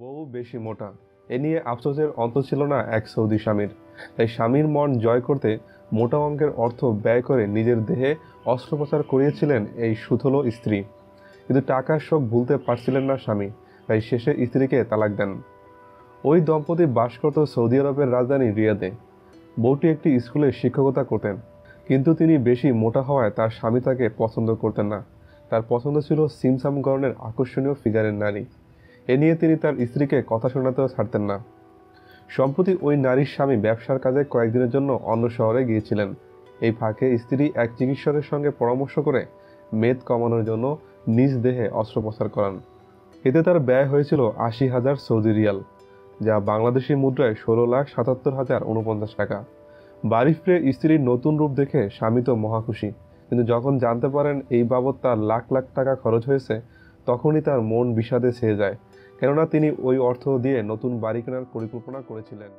বউ বেশি মোটা। এ নিয়ে আফসোসের অন্ত ছিল না এক সৌদি স্বামীর। তাই স্বামীর মন জয় করতে মোটা অঙ্কের অর্থ ব্যয় করে নিজের দেহে অস্ত্রোপচার করিয়েছিলেন এই সুথলো স্ত্রী। কিন্তু টাকার শোক ভুলতে পারছিলেন না স্বামী, তাই শেষে স্ত্রীকে তালাক দেন। ওই দম্পতি বাস করত সৌদি আরবের রাজধানী রিয়াদে। বউটি একটি স্কুলে শিক্ষকতা করতেন, কিন্তু তিনি বেশি মোটা হওয়ায় তার স্বামী তাকে পছন্দ করতেন না। তার পছন্দ ছিল সিমসাম গড়নের আকর্ষণীয় ফিগারের নারী। এ নিয়ে তিনি তার স্ত্রীকে কথা শোনাতেও ছাড়তেন না। সম্প্রতি ওই নারীর স্বামী ব্যবসার কাজে কয়েকদিনের জন্য অন্য শহরে গিয়েছিলেন। এই ফাঁকে স্ত্রী এক চিকিৎসকের সঙ্গে পরামর্শ করে মেদ কমানোর জন্য নিজ দেহে অস্ত্রোপচার করান। এতে তার ব্যয় হয়েছিল আশি হাজার সৌদি রিয়াল, যা বাংলাদেশি মুদ্রায় ষোলো লাখ সাতাত্তর হাজার উনপঞ্চাশ টাকা। বাড়ি ফিরে স্ত্রীর নতুন রূপ দেখে স্বামী তো মহাখুশি কিন্তু যখন জানতে পারেন এই বাবদ তার লাখ লাখ টাকা খরচ হয়েছে, তখনই তার মন বিষাদে ছেয়ে যায়। কেননা তিনি ওই অর্থ দিয়ে নতুন বাড়ি কেনার পরিকল্পনা করেছিলেন।